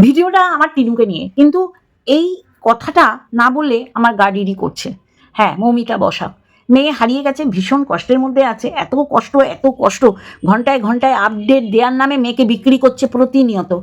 ভিডিওটা আমার টিনুকে নিয়ে। কিন্তু এই কথাটা না বললে আমার গাড়িরই করছে। হ্যাঁ মৌমিতা বসা। মেয়ে হারিয়ে গেছে, ভীষণ কষ্টের মধ্যে আছে। এত কষ্ট এত কষ্ট। ঘন্টায় ঘন্টায় আপডেট দেওয়ার নামে মেয়েকে বিক্রি করছে প্রতিনিয়ত।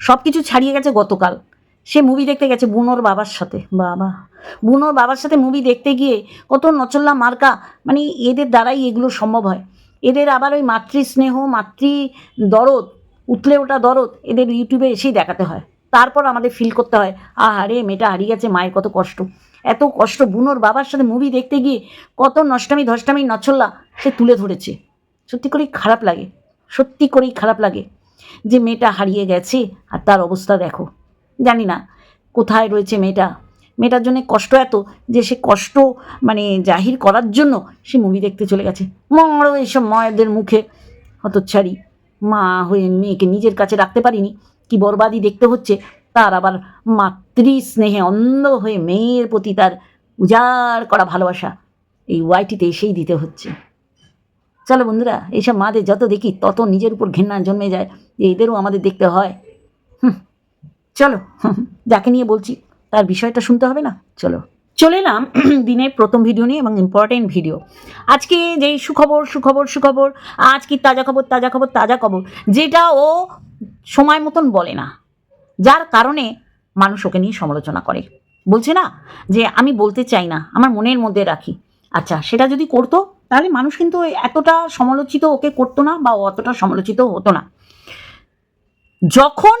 সব কিছু ছাড়িয়ে গেছে গতকাল। সে মুভি দেখতে গেছে বুনোর বাবার সাথে। বাবা। বুনোর বাবার সাথে মুভি দেখতে গিয়ে কত নচল্লা মার্কা। মানে এদের দ্বারাই এগুলো সম্ভব হয়। এদের আবার ওই মাতৃ স্নেহ মাতৃ দরদ উতলে ওটা দরদ, এদের ইউটিউবে এসেই দেখাতে হয়। তারপর আমাদের ফিল করতে হয় আহারে মেয়েটা হারিয়ে গেছে, মায়ের কত কষ্ট। এত কষ্ট, বুনোর বাবার সাথে মুভি দেখতে গিয়ে কত নষ্টামি ধষ্টামি নচল্লা সে তুলে ধরেছে। সত্যি করেই খারাপ লাগে, সত্যি করেই খারাপ লাগে যে মেয়েটা হারিয়ে গেছে আর তার অবস্থা দেখো। জানি না কোথায় রয়েছে মেয়েটা। মেয়েটার জন্য কষ্ট এত যে সে কষ্ট মানে জাহির করার জন্য সে মুভি দেখতে চলে গেছে। মরো এইসব মায়েদের মুখে, হতচ্ছাড়ি। মা হয়ে মেয়েকে নিজের কাছে রাখতে পারিনি। কি বরবাদি দেখতে হচ্ছে। তার আবার মাতৃ স্নেহে অন্ধ হয়ে মেয়ের প্রতি তার উজাড় করা ভালোবাসা। এই ওয়াইটিতে এসেই দিতে হচ্ছে। চলো বন্ধুরা এইসব মাদের যত দেখি, তত নিজের উপর ঘেন্না জন্মে যায়। যে এদেরও আমাদের দেখতে হয়। চলো, যাকে নিয়ে বলছি, তার বিষয়টা শুনতে হবে না? চলো। চলে এলাম দিনের প্রথম ভিডিও নিয়ে এবং ইম্পর্টেন্ট ভিডিও আজকে যেই সুখবর সুখবর সুখবর, আজ কি তাজা খবর তাজা খবর তাজা খবর, যেটা ও সময় মতন বলে না, যার কারণে মানুষ ওকে নিয়ে সমালোচনা করে। বলছে না যে আমি বলতে চাই না, আমার মনের মধ্যে রাখি। আচ্ছা সেটা যদি করতো, তাহলে মানুষ কিন্তু এতটা সমালোচিত ওকে করতো না বা অতটা সমালোচিত হতো না। যখন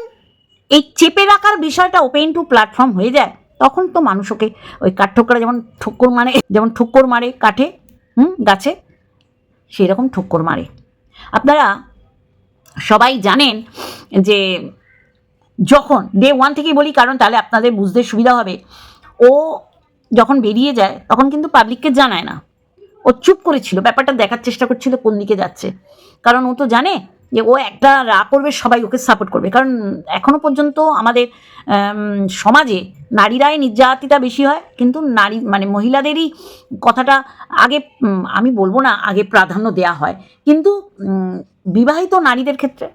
এই চেপে রাখার বিষয়টা ওপেন টু প্ল্যাটফর্ম হয়ে যায় তখন তো মানুষ ওকে ওই কাঠঠোকরা যেমন ঠোক্কর মারে, যেমন ঠোক্কর মারে কাঠে, হুম, গাছে সেই রকম ঠোক্কর মারে। আপনারা সবাই জানেন যে যখন ডে ওয়ান থেকেই বলি, কারণ তাহলে আপনাদের বুঝতে সুবিধা হবে, ও যখন বেরিয়ে যায়, তখন কিন্তু পাবলিককে জানায় না। ও চুপ করেছিল, ব্যাপারটা দেখার চেষ্টা করছিল কোন দিকে যাচ্ছে। কারণ ও তো জানে যে ও একটা রা করবে, সবাই ওকে সাপোর্ট করবে। কারণ এখনও পর্যন্ত আমাদের সমাজে নারীরাই নির্যাতিতা বেশি হয়, কিন্তু নারী মানে মহিলাদেরই কথাটা আগে আমি বলব না, আগে প্রাধান্য দেয়া হয়। কিন্তু বিবাহিত নারীদের ক্ষেত্রে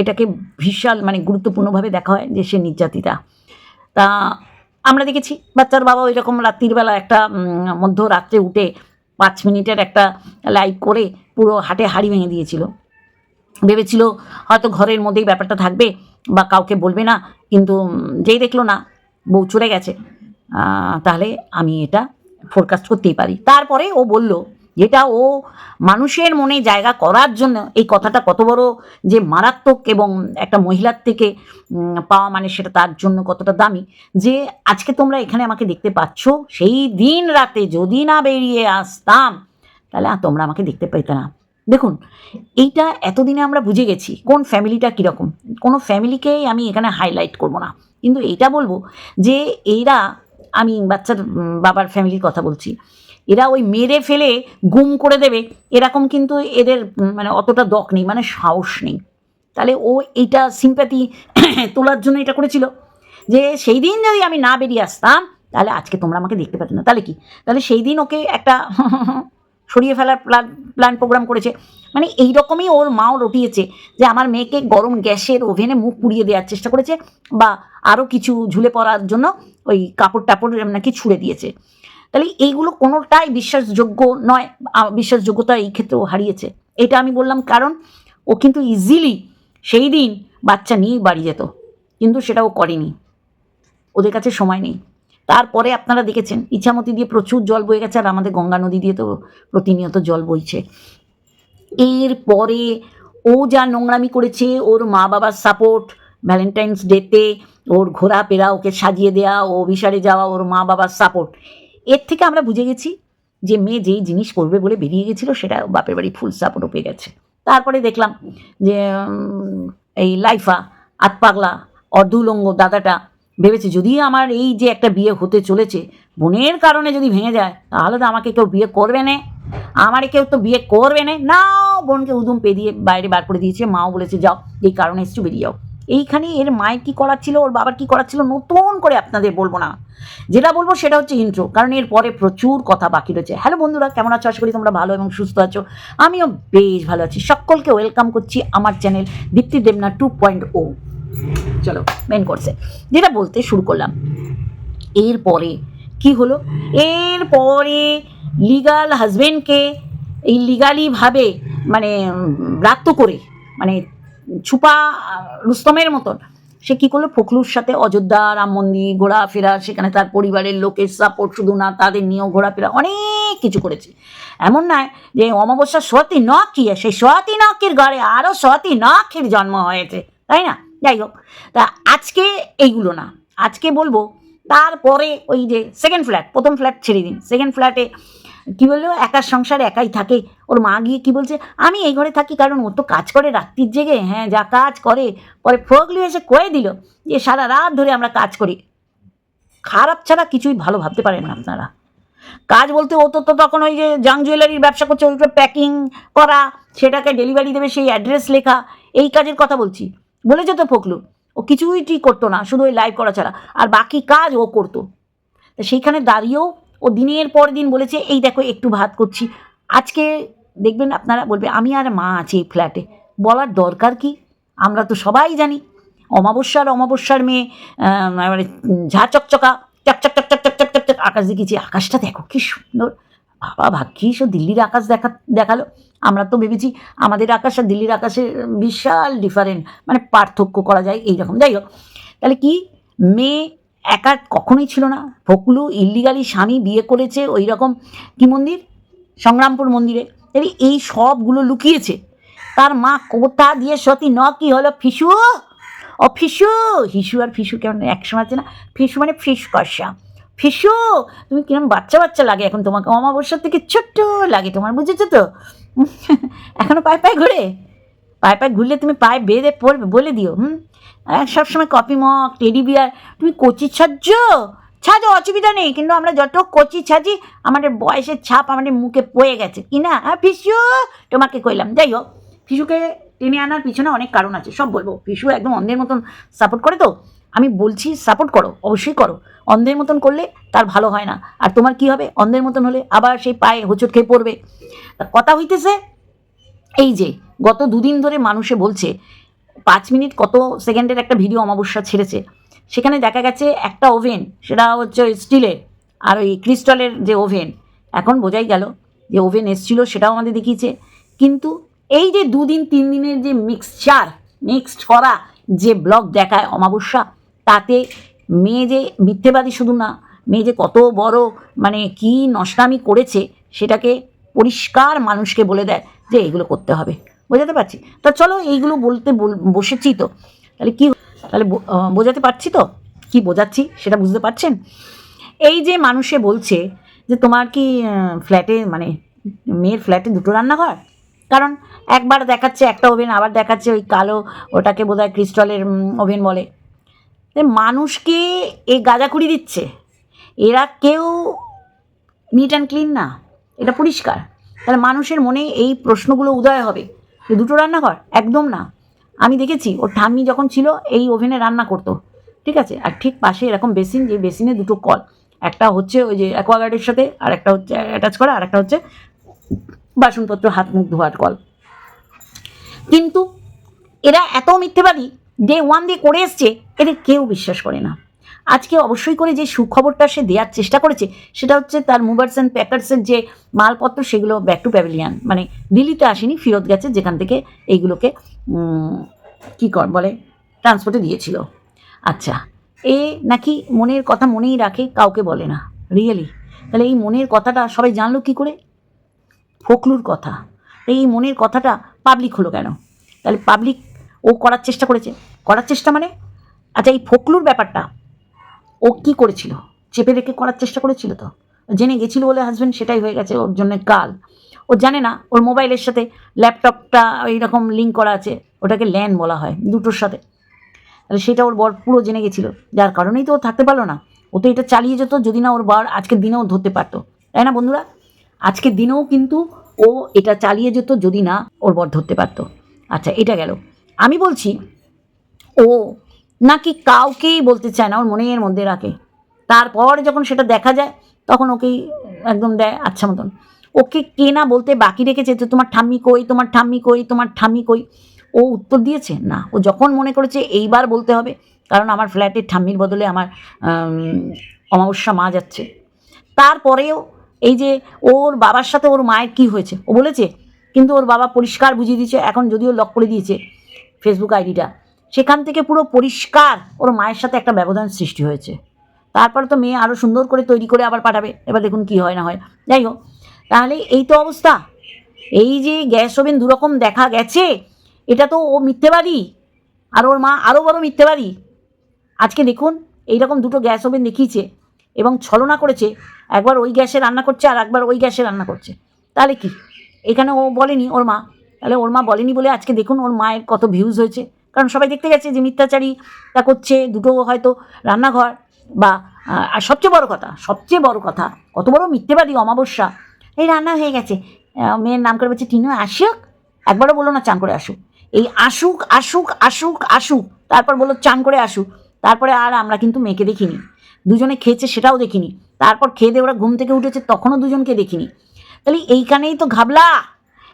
এটাকে বিশাল মানে গুরুত্বপূর্ণভাবে দেখা হয় যে সে নির্যাতিতা। তা আমরা দেখেছি, বাচ্চার বাবা ওই রকম রাত্রিবেলা একটা মধ্য রাত্রে উঠে পাঁচ মিনিটের একটা লাইভ করে পুরো হাটে হাড়ি ভেঙে দিয়েছিল। ভেবেছিল হয়তো ঘরের মধ্যেই ব্যাপারটা থাকবে বা কাউকে বলবে না, কিন্তু যেই দেখল না, বউ চলে গেছে। তাহলে আমি এটা ফোরকাস্ট করতেই পারি। তারপরে ও বলল যেটা ও মানুষের মনে জায়গা করার জন্য এই কথাটা কত বড় যে মারাত্মক এবং একটা মহিলার থেকে পাওয়া মানে সেটা তার জন্য কতটা দামি, যে আজকে তোমরা এখানে আমাকে দেখতে পাচ্ছ, সেই দিন রাতে যদি না বেরিয়ে আসতাম, তাহলে তোমরা আমাকে দেখতে পেতে না। দেখুন, এইটা এতদিনে আমরা বুঝে গেছি কোন ফ্যামিলিটা কীরকম। কোনো ফ্যামিলিকেই আমি এখানে হাইলাইট করব না। কিন্তু এইটা বলব যে এরা, আমি বাচ্চার বাবার ফ্যামিলির কথা বলছি, এরা ওই মেরে ফেলে গুম করে দেবে, এরকম কিন্তু এদের মানে অতটা দক নেই মানে সাহস নেই। তাহলে ও এইটা সিম্প্যাথি তোলার জন্য এটা করেছিল। যে সেই দিন যদি আমি না বেরিয়ে আসতাম, তাহলে আজকে তোমরা আমাকে দেখতে পেতে না। তাহলে কি? তাহলে সেই দিন ওকে একটা সরিয়ে ফেলার প্ল্যান প্ল্যান প্রোগ্রাম করেছে। মানে এই রকমই ওর মাও রটিয়েছে যে আমার মেয়েকে গরম গ্যাসের ওভেনে মুখ পুড়িয়ে দেওয়ার চেষ্টা করেছে বা আরও কিছু ঝুলে পড়ার জন্য ওই কাপড় টাপড় নাকি ছুঁড়ে দিয়েছে। তাহলে এইগুলো কোনোটাই বিশ্বাসযোগ্য নয় বিশ্বাসযোগ্যতা এই ক্ষেত্রে ও হারিয়েছে। এটা আমি বললাম কারণ ও কিন্তু ইজিলি সেই দিন বাচ্চা নিয়েই বাড়ি যেত। কিন্তু সেটা ও করেনি। ওদের কাছে সময় নেই। তারপরে আপনারা দেখেছেন ইচ্ছামতি দিয়ে প্রচুর জল বয়ে গেছে আর আমাদের গঙ্গা নদী দিয়ে তো প্রতিনিয়ত জল বইছে। এরপরে ও যা নোংরামি করেছে, ওর মা বাবার সাপোর্ট ভ্যালেন্টাইন্স ডেতে ওর ঘোরাফেরা, ওকে সাজিয়ে দেওয়া ও অভিসারে যাওয়া, ওর মা বাবার সাপোর্ট এর থেকে আমরা বুঝে গেছি যে মেয়ে যেই জিনিস করবে বলে বেরিয়ে গেছিল, সেটা বাপের বাড়ি ফুল সাপোর্টও পেয়ে গেছে। তারপরে দেখলাম যে এই লাইফা আতপাগলা অর্ধুলঙ্গ দাদাটা ভেবেছে যদি আমার এই যে একটা বিয়ে হতে চলেছে, বোনের কারণে যদি ভেঙে যায়, তাহলে তো আমাকে কেউ বিয়ে করবে না। আমারে কেউ তো বিয়ে করবে না। নাও, বোনকে উদুম পে দিয়ে বাইরে বার করে দিয়েছে। মাও বলেছে, যাও এই কারণে এসছো বেরিয়ে যাও। এইখানে এর মায়ের কী করার ছিল ওর বাবার কী করার ছিল নতুন করে আপনাদের বলব না। যেটা বলব সেটা হচ্ছে ইন্ট্রো কারণ এর পরে প্রচুর কথা বাকি রয়েছে। হ্যালো বন্ধুরা, কেমন আছো? আশা করি তোমরা ভালো এবং সুস্থ আছো। আমিও বেশ ভালো আছি। সকলকে ওয়েলকাম করছি আমার channel Dipti Debna two point o চলো মেন কোর্সে যেটা বলতে শুরু করলাম, এরপরে কি হলো? এরপরে লিগাল হাজবেন্ডকে এই লিগালিভাবে মানে ব্রাত্য করে মানে ছুপা রুস্তমের মতন, সে কি করল? ফখলুর সাথে অযোধ্যা, রাম মন্দির, ঘোরাফেরা, সেখানে তার পরিবারের লোকের সাপোর্ট শুধু না, তাদের নিয়েও ঘোরাফেরা, অনেক কিছু করেছে। এমন নয় যে অমাবস্যা সতী কি সেই সতী নখের ঘরে আরও সতী নখের জন্ম হয়েছে, তাই না? যাই হোক, তা আজকে এইগুলো না। আজকে বলব, তারপরে ওই যে সেকেন্ড ফ্ল্যাট প্রথম ফ্ল্যাট ছেড়ে দিন। সেকেন্ড ফ্ল্যাটে কী বলল? একার সংসারে একাই থাকে। ওর মা গিয়ে কি বলছে? আমি এই ঘরে থাকি কারণ ও তো কাজ করে রাত্রির জেগে। হ্যাঁ যা কাজ করে। পরে ফগলি এসে কয়ে দিল যে, সারা রাত ধরে আমরা কাজ করি। খারাপ ছাড়া কিছুই ভালো ভাবতে পারেন না আপনারা। কাজ বলতে ও তো তো তখন ওই যে জাং জুয়েলারির ব্যবসা করছে ওইটা প্যাকিং করা, সেটাকে ডেলিভারি দেবে, সেই অ্যাড্রেস লেখা, এই কাজের কথা বলছি। বলেছে তো ফকলু। ও কিছুই ঠিক করতো না, শুধু ওই লাইভ করা ছাড়া। আর বাকি কাজ ও করতো। তা সেইখানে দাঁড়িয়েও ও দিনের পর দিন বলেছে, এই দেখো, একটু ভাত করছি। আজকে দেখবেন আপনারা বলবে, আমি আর মা আছি এই ফ্ল্যাটে বলার দরকার কি? আমরা তো সবাই জানি। অমাবস্যার অমাবস্যার মেয়ে মানে ঝা চকচকা, চকচক চক চক চক চক চক চক আকাশ দেখেছি আকাশটা দেখো, কি সুন্দর। বাবা, ভাগ্যিস ও দিল্লির আকাশ দেখা, দেখাল। আমরা তো ভেবেছি আমাদের আকাশ আর দিল্লির আকাশের বিশাল ডিফারেন্ট মানে পার্থক্য করা যায় এইরকম। যাই হোক, তাহলে কি? মেয়ে একা কখনোই ছিল না। ফকলু, ইল্লিগালি স্বামী বিয়ে করেছে ওই রকম কি মন্দির? সংগ্রামপুর মন্দিরে। তাহলে এই সবগুলো লুকিয়েছে। তার মা কোথা দিয়ে সতী ন? কি হলো? ফিসু? ও ফিসু? হিসু আর ফিসু কেমন? একসঙ্গে আছে না? ফিসু মানে ফিস কষা ফিসু, তুমি কিরম বাচ্চা বাচ্চা লাগে এখন তোমাকে? অমাবস্যার থেকে ছোট্ট লাগে তোমার, বুঝেছ তো? এখনও পায়ে পায়ে ঘুরে? পায়ে পায়ে ঘুরলে তুমি পায়ে বেঁধে পড়বে, বলে দিও, হুম? সবসময় কপি মগ, টেডি বিয়ার, তুমি কচি ছাড়ছ? ছাজো অসুবিধা নেই, কিন্তু আমরা যত কচি ছাজি আমাদের বয়সের ছাপ আমাদের মুখে পয়ে গেছে, কি না? হ্যাঁ ফিসু? তোমাকে কইলাম, যাই হোক, ফিসুকে টেনে আনার পিছনে অনেক কারণ আছে, সব বলব। ফিসু একদম অন্ধের মতন সাপোর্ট করে তো আমি বলছি সাপোর্ট করো, অবশ্যই করো। অন্ধের মতন করলে তার ভালো হয় না। আর তোমার কি হবে? অন্ধের মতন হলে আবার সেই পায়ে হোঁচট খেয়ে পড়বে। কথা হইতেছে এই যে, গত দুদিন ধরে মানুষে বলছে, পাঁচ মিনিট কত সেকেন্ডের একটা ভিডিও অমাবস্যা ছেড়েছে। সেখানে দেখা গেছে একটা ওভেন সেটা হচ্ছে স্টিলের, আর ওই ক্রিস্টালের যে ওভেন এখন বোঝাই গেল যে ওভেন এসছিল, সেটাও আমাদের দেখিয়েছে। কিন্তু এই যে দুদিন, তিন দিনের যে মিক্সচার মিক্সড করা যে ব্লগ দেখায় অমাবস্যা তাতে মেয়ে যে মিথ্যেবাদী শুধু না, মেয়ে যে কত বড় মানে কি নষ্টামি করেছে সেটাকে পরিষ্কার মানুষকে বলে দেয় যে এইগুলো করতে হবে। বোঝাতে পারছি? তা চলো এইগুলো বলতে বল- বসেছি তো। তাহলে কি তাহলে বোঝাতে পারছি তো? কি বোঝাচ্ছি সেটা বুঝতে পারছেন? এই যে মানুষে বলছে যে তোমার কি ফ্ল্যাটে মানে মেয়ের ফ্ল্যাটে দুটো রান্নাঘর? কারণ একবার দেখাচ্ছে, একটা ওভেন, আবার দেখাচ্ছে ওই কালো ওটাকে বোধহয় ক্রিস্টলের ওভেন বলে। এ মানুষকে এই গাঁজাখুড়ি দিচ্ছে, এরা কেউ নিট অ্যান্ড ক্লিন না, এটা পরিষ্কার। তাহলে মানুষের মনে এই প্রশ্নগুলো উদয় হবে যে দুটো রান্নাঘর, একদম না। আমি দেখেছি, ওর ঠাম্মি যখন ছিল, এই ওভেনে রান্না করতো, ঠিক আছে? আর ঠিক পাশে এরকম বেসিন, যে বেসিনে দুটো কল, একটা হচ্ছে ওই যে অ্যাকোয়াগার্ডের সাথে, আর একটা হচ্ছে অ্যাটাচ করা, আর একটা হচ্ছে বাসনপত্র হাত মুখ ধোয়ার কল। কিন্তু এরা এত মিথ্যেবাদী ডে ওয়ান দিয়ে করে এসছে, এদের কেউ বিশ্বাস করে না। আজকে অবশ্যই করে যে সুখবরটা সে দেওয়ার চেষ্টা করেছে, সেটা হচ্ছে তার মুভার্স অ্যান্ড প্যাকার্সের যে মালপত্র, সেগুলো ব্যাক টু প্যাভিলিয়ান মানে দিল্লিতে আসেনি ফেরত গেছে, যেখান থেকে এইগুলোকে কি কর, বলে ট্রান্সপোর্টে দিয়েছিল। আচ্ছা এ নাকি মনের কথা মনেই রাখে, কাউকে বলে না। রিয়েলি তাহলে এই মনের কথাটা সবাই জানলো কি করে? ফকলুর কথা। এই মনের কথাটা পাবলিক হলো কেন? তাহলে পাবলিক ও করার চেষ্টা করেছে। করার চেষ্টা মানে? আচ্ছা এই ফকলুর ব্যাপারটা, ও কি করেছিল? চেপে রেখে করার চেষ্টা করেছিল তো? জেনে গেছিল বলে হাজব্যান্ড সেটাই হয়ে গেছে ওর জন্য কাল। ও জানে না, ওর মোবাইলের সাথে ল্যাপটপটা এইরকম লিঙ্ক করা আছে, ওটাকে ল্যান বলা হয় দুটোর সাথে। তাহলে সেটা ওর বর পুরো জেনে গেছিল, যার কারণেই তো ও থাকতে পারল না। ও তো এটা চালিয়ে যেত যদি না ওর বর আজকের দিনেও ধরতে পারতো। তাই না বন্ধুরা? আজকের দিনেও কিন্তু ও এটা চালিয়ে যেত যদি না ওর বর ধরতে পারতো। আচ্ছা এটা গেল। আমি বলছি, ও নাকি কাউকেই বলতে চায় না, ওর মনের মধ্যে রাখে। তারপর যখন সেটা দেখা যায়, তখন ওকেই একদম দেয় আচ্ছা মতন। ওকে কে না বলতে বাকি রেখেছে যে, তোমার ঠাম্মি কই, তোমার ঠাম্মি কই, তোমার ঠাম্মি কই? ও উত্তর দিয়েছে, না। ও যখন মনে করেছে, এইবার বলতে হবে, কারণ আমার ফ্ল্যাটের ঠাম্মির বদলে আমার অমাবস্যা মা যাচ্ছে। তারপরেও এই যে ওর বাবার সাথে ওর মায়ের কি হয়েছে, ও বলেছে, কিন্তু ওর বাবা পরিষ্কার বুঝিয়ে দিয়েছে, এখন যদিও লক করে দিয়েছে ফেসবুক আইডিটা সেখান থেকে পুরো পরিষ্কার ওর মায়ের সাথে একটা ব্যবধান সৃষ্টি হয়েছে। তারপরে তো মেয়ে আরও সুন্দর করে তৈরি করে আবার পাঠাবে। এবার দেখুন কি হয় না হয়। যাই হোক, তাহলে এই তো অবস্থা। এই যে গ্যাস ওভেন দুরকম দেখা গেছে, এটা তো ও মিথ্যেবাদী আর ওর মা আরও বড় মিথ্যেবাদী আজকে দেখুন, এইরকম দুটো গ্যাস ওভেন দেখিয়েছে এবং ছলনা করেছে। একবার ওই গ্যাসে রান্না করছে আর একবার ওই গ্যাসে রান্না করছে। তাহলে কি? এখানে ও বলেনি ওর মা। তাহলে ওর মা বলেনি বলে আজকে দেখুন ওর মায়ের কত ভিউজ হয়েছে। কারণ সবাই দেখতে গেছে যে মিথ্যাচারী তা করছে, দুটো হয়তো রান্নাঘর বা আর সবচেয়ে বড় কথা, সবচেয়ে বড় কথা, কত বড় মিথ্যেবাদী অমাবস্যা, এই রান্না হয়ে গেছে। মেয়ের নাম করে বলছে, টিনু, আসুক, একবারও বলো না, চান করে আসুক। এই আসুক আসুক আসুক আসুক, তারপর বলো চান করে আসুক। তারপরে আর আমরা কিন্তু মেয়েকে দেখিনি। দুজনে খেয়েছে সেটাও দেখিনি। তারপর খেয়ে দিয়ে ওরা ঘুম থেকে উঠেছে, তখনও দুজনকে দেখিনি। তাহলে এইখানেই তো ঘাবলা।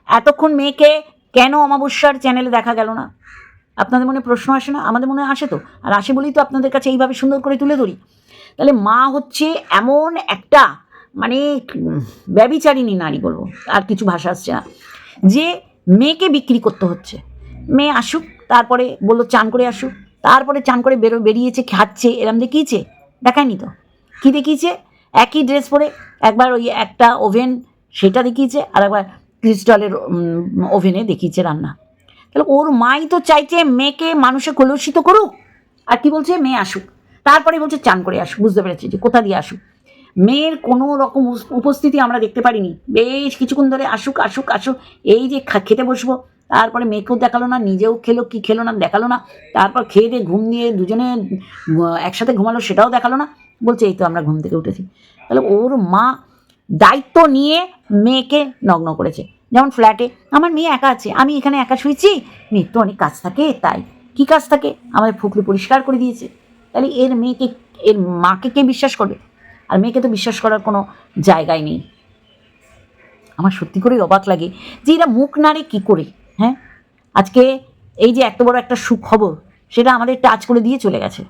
এতক্ষণ মেয়েকে কেন অমাবস্যার চ্যানেলে দেখা গেল না? আপনাদের মনে প্রশ্ন আসে না? আমাদের মনে আসে তো? আর আসে বলেই তো আপনাদের কাছে এইভাবে সুন্দর করে তুলে ধরি। তাহলে মা হচ্ছে এমন একটা মানে উম, ব্যভিচারিণী নারী বলব আর কিছু ভাষা আসছে না যে মেয়েকে বিক্রি করতে হচ্ছে। মেয়ে আসুক তারপরে বলল চান করে আসুক তারপরে চান করে বেরো বেরিয়েছে খাচ্ছে এরম দেখিয়েছে দেখায়নি তো। কী দেখিয়েছে? একই ড্রেস পরে একবার ওই একটা ওভেন সেটা দেখিয়েছে আর একবার ক্রিস্টালের ওভেনে দেখিয়েছে রান্না। তাহলে ওর মাই তো চাইছে মেয়েকে মানুষে কলুষিত করুক, আর কি বলছে? মেয়ে আসুক। তারপরে বলছে, চান করে আসুক। বুঝতে পেরেছি যে কোথা দিয়ে আসুক। মেয়ের কোনো রকম উপস্থিতি আমরা দেখতে পারিনি। বেশ কিছুক্ষণ ধরে আসুক আসুক আসুক। এই যে খেতে বসবো। তারপরে মেয়েকেও দেখাল না, নিজেও খেলো, কি খেলো না, দেখাল না। তারপর খেয়ে দিয়ে ঘুম দিয়ে দুজনে একসাথে ঘুমালো, সেটাও দেখাল না। বলছে, এই তো আমরা ঘুম থেকে উঠেছি। তাহলে ওর মা দায়িত্ব নিয়ে মেয়েকে নগ্ন করেছে। যেমন ফ্ল্যাটে আমার মেয়ে একা আছে, আমি এখানে একা শুয়েছি মেয়ের তো অনেক কাজ থাকে, তাই কি কাজ থাকে? আমাদের ফুকলি পরিষ্কার করে দিয়েছে। তাহলে এর মেয়েকে, এর মাকে কে বিশ্বাস করবে? আর মেয়েকে তো বিশ্বাস করার কোনো জায়গায় নেই। আমার সত্যি করেই অবাক লাগে যে এরা মুখ নাড়ে কী করে হ্যাঁ? আজকে এই যে এত বড় একটা সুখবর, সেটা আমাদের টাচ করে দিয়ে চলে গেছে।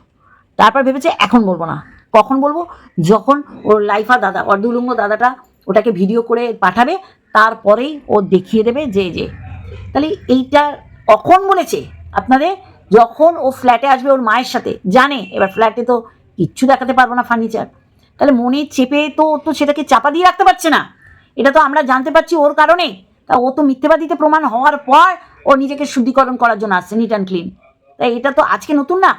তারপর ভেবেছে, এখন বলব না। কখন বলব? যখন ওর লাইফা দাদা, অর্ধুলুঙ্গ দাদাটা ওটাকে ভিডিও করে পাঠাবে, তারপরেই ও দেখিয়ে দেবে যে যে। তাহলে এইটা কখন বলেছে? আপনাদের যখন ও ফ্ল্যাটে আসবে ওর মায়ের সাথে, জানে, এবার ফ্ল্যাটে তো কিচ্ছু দেখাতে পারব না ফার্নিচার তাহলে মনে চেপে তো তো সেটাকে চাপা দিয়ে রাখতে পারছে না। এটা তো আমরা জানতে পারছি ওর কারণে। তা ও তো মিথ্যেবাদিতে প্রমাণ হওয়ার পর ও নিজেকে শুদ্ধিকরণ করার জন্য আসছে নিট অ্যান্ড ক্লিন তাই এটা তো আজকে নতুন না।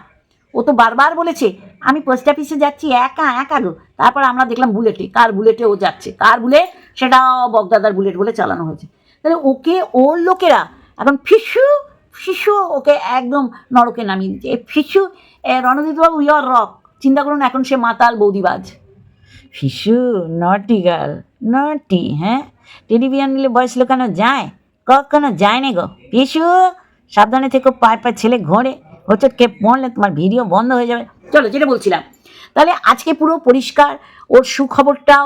ও তো বারবার বলেছে আমি পোস্ট অফিসে যাচ্ছি, একা একা গো। তারপর আমরা দেখলাম বুলেটে কার বুলেটে ও যাচ্ছে? কার বুলেট সেটা বগদাদার বুলেট বলে চালানো হয়েছে। তাহলে ওকে, ওর লোকেরা এখন ফিসু ফিসু ওকে একদম নরকে নামিয়ে দিচ্ছে। ফিসু রণজিৎবাবু ইয়র রক চিন্তা করুন, এখন সে মাতাল বৌদিবাজ। ফিসু নটি গার্ল নটি হ্যাঁ? টেলিভিশন নিলে বয়স লোকানো যায়? কখনো যায় না গো। পিসু সাবধানে থেকে পায়ে পায়ে ছেলে ঘোরে। হচ্ছে কে পড়লে তোমার ভিডিও বন্ধ হয়ে যাবে। চলো যেটা বলছিলাম। তাহলে আজকে পুরো পরিষ্কার, ওর সুখবরটাও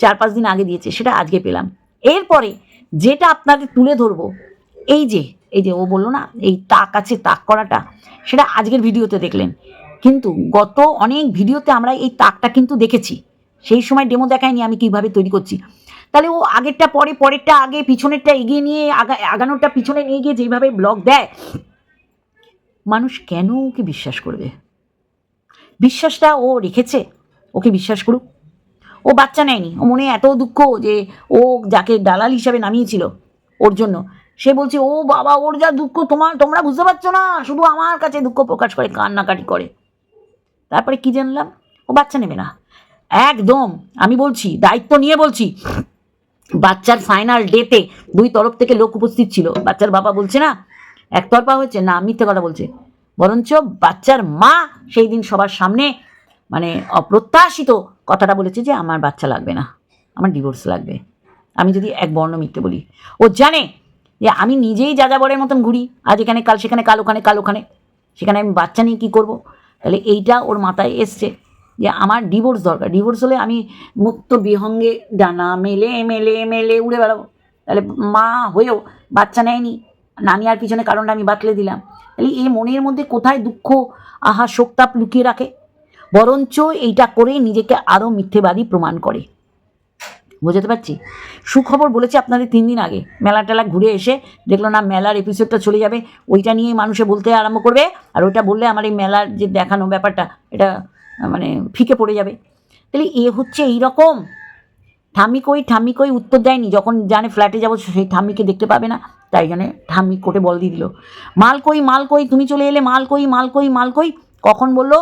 চার পাঁচ দিন আগে দিয়েছে, সেটা আজকে পেলাম। এরপরে যেটা আপনাদের তুলে ধরবো, এই যে এই যে ও বলল না, এই তাক আছে, তাক করাটা, সেটা আজকের ভিডিওতে দেখলেন। কিন্তু গত অনেক ভিডিওতে আমরা এই তাকটা কিন্তু দেখেছি। সেই সময় ডেমো দেখায়নি আমি কীভাবে তৈরি করছি। তাহলে ও আগেরটা পরে, পরেরটা আগে, পিছনেরটা এগিয়ে নিয়ে, আগা, আগানোরটা পিছনে নিয়ে গিয়ে যেভাবে ব্লগ দেয়, মানুষ কেন ওকে বিশ্বাস করবে? বিশ্বাসটা ও রেখেছে। ওকে বিশ্বাস করুক। ও বাচ্চা নেয়নি। ও মনে এত দুঃখ যে ও যাকে দালাল হিসাবে নামিয়েছিল ওর জন্য। সে বলছে, ও বাবা, ওর যা দুঃখ, তোমার, তোমরা বুঝতে পারছ না। শুধু আমার কাছে দুঃখ প্রকাশ করে, কান্নাকাটি করে। তারপরে কি জানলাম? ও বাচ্চা নেবে না। একদম। আমি বলছি, দায়িত্ব নিয়ে বলছি। বাচ্চার ফাইনাল ডেতে দুই তরফ থেকে লোক উপস্থিত ছিল। বাচ্চার বাবা বলছে না, একতরফা হয়েছে না, মিথ্যে কথা বলছে। বরঞ্চ বাচ্চার মা সেই দিন সবার সামনে মানে অপ্রত্যাশিত কথাটা বলেছে যে আমার বাচ্চা লাগবে না, আমার ডিভোর্স লাগবে। আমি যদি এক বর্ণ মিথ্যে বলি, ও জানে যে আমি নিজেই যা যাবরের মতন ঘুরি, আজ এখানে কাল সেখানে, কাল ওখানে কাল ওখানে, সেখানে আমি বাচ্চা নিয়ে কী করব? তাহলে এইটা ওর মাথায় এসছে যে আমার ডিভোর্স দরকার। ডিভোর্স হলে আমি মুক্ত বিহঙ্গে ডানা মেলে মেলে মেলে উড়ে বেড়াবো। তাহলে মা হয়েও বাচ্চা নেয়নি না আর পিছনে কারণটা আমি বাতলে দিলাম। তাহলে এই মনের মধ্যে কোথায় দুঃখ, আহা শোকতাপ লুকিয়ে রাখে? বরঞ্চ এইটা করে নিজেকে আরও মিথ্যেবাদী প্রমাণ করে। বোঝাতে পারছি? সুখবর বলেছে আপনাদের তিন দিন আগে। মেলা টেলা ঘুরে এসে দেখল, না, মেলার এপিসোডটা চলে যাবে। ওইটা নিয়েই মানুষে বলতে আরম্ভ করবে আর ওইটা বললে আমার এই মেলার যে দেখানো ব্যাপারটা, এটা মানে ফিকে পড়ে যাবে। তাহলে এ হচ্ছে এই রকম ঠাম্মি কই ঠাম্মি কই উত্তর দেয়নি। যখন জানে ফ্ল্যাটে যাব সেই ঠাম্মিকে দেখতে পাবে না। তাই জন্য ঠাম্মি কোটে বল দিয়ে দিল। মাল কই মাল কই তুমি চলে এলে মাল কই মাল কই মাল কই কখন বলল?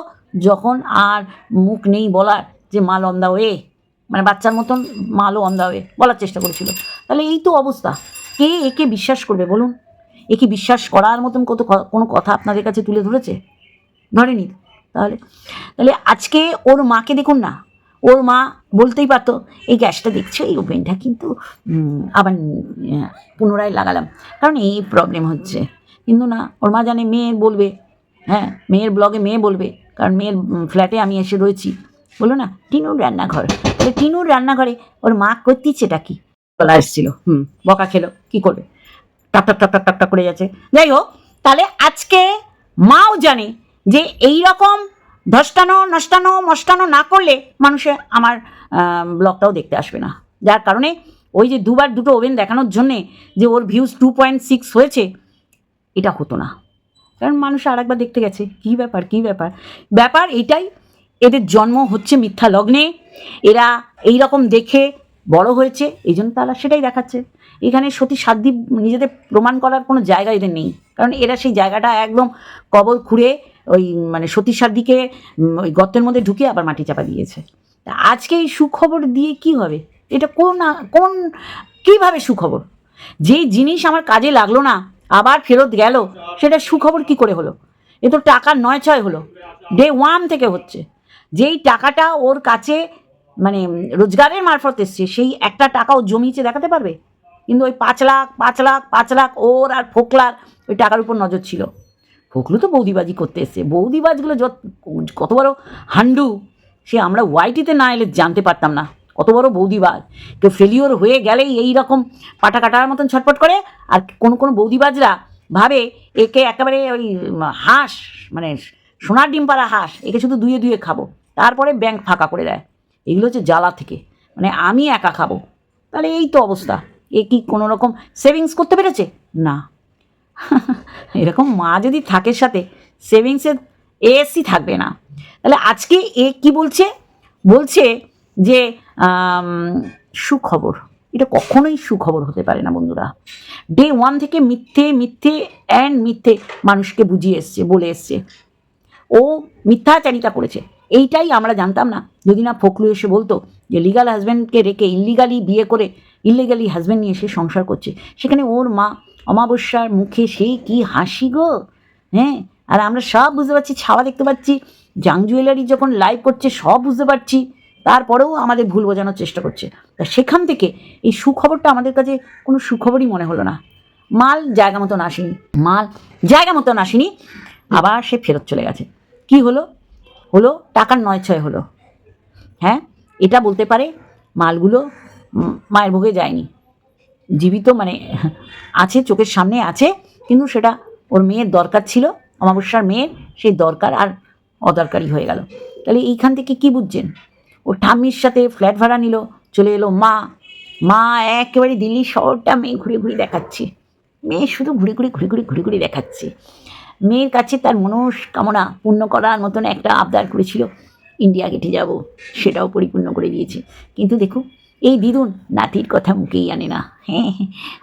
যখন আর মুখ নেই বলার যে মাল অন দা ওয়ে মানে বাচ্চার মতন মালও অন দা ওয়ে বলার চেষ্টা করেছিল। তাহলে এই তো অবস্থা। কে একে বিশ্বাস করবে বলুন? এ কি বিশ্বাস করার মতন কত কোনো কথা আপনাদের কাছে তুলে ধরেছে? ধরেনি। তাহলে তাহলে আজকে ওর মাকে দেখুন না। ওর মা বলতেই পারতো, এই গ্যাসটা দেখছ? এই ওভেনটা কিন্তু আবার পুনরায় লাগালাম। কারণ এই প্রবলেম হচ্ছে। কিন্তু না, ওর মা জানে, মেয়ে বলবে হ্যাঁ মেয়ের ব্লগে মেয়ে বলবে, কারণ মেয়ের ফ্ল্যাটে আমি এসে রয়েছি। বলো না, টিনুর রান্নাঘর। তাহলে টিনুর রান্নাঘরে ওর মা করতিছেটা কি? বলা এসেছিল, হুম, বকা খেলো, কি করবে? টক টক টক টক টক করে যাচ্ছে। যাই হোক, তাহলে আজকে মাও জানে যে এই রকম ধস্তানো নষ্টানো মস্তানো না করলে মানুষে আমার ব্লগটাও দেখতে আসবে না। যার কারণে ওই যে দুবার দুটো ওভেন দেখানোর জন্যে যে ওর ভিউজ টু পয়েন্ট সিক্স হয়েছে, এটা হতো না। কারণ মানুষ আর একবার দেখতে গেছে, কী ব্যাপার কী ব্যাপার? ব্যাপার এটাই, এদের জন্ম হচ্ছে মিথ্যা লগ্নে, এরা এই রকম দেখে বড় হয়েছে, এই জন্য তারা সেটাই দেখাচ্ছে। এখানে সতী সাধ্যি নিজেদের প্রমাণ করার কোনো জায়গা এদের নেই। কারণ এরা সেই জায়গাটা একদম কবর খুঁড়ে ওই মানে সতী সাধ্যিকে উম, ওই গর্তের মধ্যে ঢুকিয়ে আবার মাটি চাপা দিয়েছে। তা আজকে এই সুখবর দিয়ে কি হবে? এটা কোন কোন কীভাবে সুখবর? যেই জিনিস আমার কাজে লাগল না আবার ফেরত গেল সেটা সুখবর কি করে হলো? এ তো টাকার নয় ছয় হলো ডে ওয়ান থেকে হচ্ছে। যেই টাকাটা ওর কাছে মানে রোজগারের মারফত এসছে সেই একটা টাকা ও জমিয়েছে দেখাতে পারবে? কিন্তু ওই পাঁচ লাখ পাঁচ লাখ পাঁচ লাখ ওর আর ফোকলার ওই টাকার উপর নজর ছিল। ফোকলু তো বৌদিবাজি করতে এসছে। বৌদিবাজগুলো যত কত বড় হান্ডু সে আমরা ওয়াইটিতে না এলে জানতে পারতাম না। কত বড় বৌদিবাজ। কেউ ফেলিওর হয়ে গেলেই এই রকম পাটা কাটার মতন ছটপট করে, আর কোনো কোনো বৌদিবাজরা ভাবে একে একেবারে ওই হাঁস মানে সোনার ডিম পাড়া হাঁস, একে শুধু দুয়ে দুয়ে খাব, তারপরে ব্যাংক ফাঁকা করে দেয়। এগুলো হচ্ছে জ্বালা থেকে। মানে আমি একা খাব। তাহলে এই তো অবস্থা। এ কি কোনো রকম সেভিংস করতে পেরেছে? না। এরকম মা যদি থাকে সাথে সেভিংসের এএসসি থাকবে না। তাহলে আজকে এ কি বলছে? বলছে যে সুখবর। এটা কখনোই সুখবর হতে পারে না বন্ধুরা। ডে ওয়ান থেকে মিথ্যে মিথ্যে অ্যান্ড মিথ্যে মানুষকে বুঝিয়ে এসছে, বলে এসছে। ও মিথ্যাচারিতা করেছে। এইটাই আমরা জানতাম না। যদি না ফখরু এসে বলতো যে লিগাল হাজব্যান্ডকে রেখে ইলিগালি বিয়ে করে ইলিগালি হাজব্যান্ড নিয়ে এসে সংসার করছে। সেখানে ওর মা অমাবস্যার মুখে সেই কি হাসি গো? হ্যাঁ? আর আমরা সব বুঝতে পারছি, ছাওয়া দেখতে পাচ্ছি, জাং জুয়েলারি যখন লাইভ করছে, সব বুঝতে পারছি, তারপরেও আমাদের ভুল বোঝানোর চেষ্টা করছে। তা সেখান থেকে এই সুখবরটা আমাদের কাছে কোনো সুখবরই মনে হলো না। মাল জায়গা মতন আসেনি, মাল জায়গা মতন আসেনি, আবার সে ফেরত চলে গেছে। কি হলো? হলো টাকার নয় ছয় হলো। হ্যাঁ? এটা বলতে পারে মালগুলো মায়ের ভোগে যায়নি। জীবিত মানে আছে, চোখের সামনে আছে, কিন্তু সেটা ওর মেয়ের দরকার ছিল, অমাবস্যার মেয়ের সেই দরকার আর অদরকারি হয়ে গেল। তাহলে এইখান থেকে কি বুঝছেন? ও ঠাম্মির সাথে ফ্ল্যাট ভাড়া নিল, চলে এলো মা। মা একেবারে দিল্লি শহরটা মেয়ে ঘুরে ঘুরে দেখাচ্ছে। মেয়ে শুধু ঘুরে ঘুরে ঘুরে ঘুরে ঘুরে ঘুরে দেখাচ্ছে। মেয়ের কাছে তার মনস্কামনা পূর্ণ করার মতন একটা আবদার করেছিল, ইন্ডিয়া গেটে যাব। সেটাও পরিপূর্ণ করে দিয়েছে। কিন্তু দেখো এই দিদুন নাতির কথা মুখেই আনে না। হ্যাঁ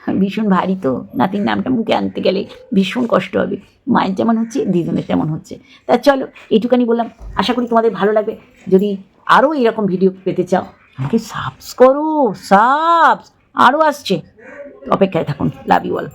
হ্যাঁ, ভীষণ ভারী তো। নাতির নামটা মুখে আনতে গেলে ভীষণ কষ্ট হবে। মায়ের যেমন হচ্ছে দিদুনের তেমন হচ্ছে। তা চলো এইটুকানি বললাম। আশা করি তোমাদের ভালো লাগবে। যদি আরও এরকম ভিডিও পেতে চাও আমাকে সাবস করো সাবস আরও আসছে। অপেক্ষায় থাকুন। Love you all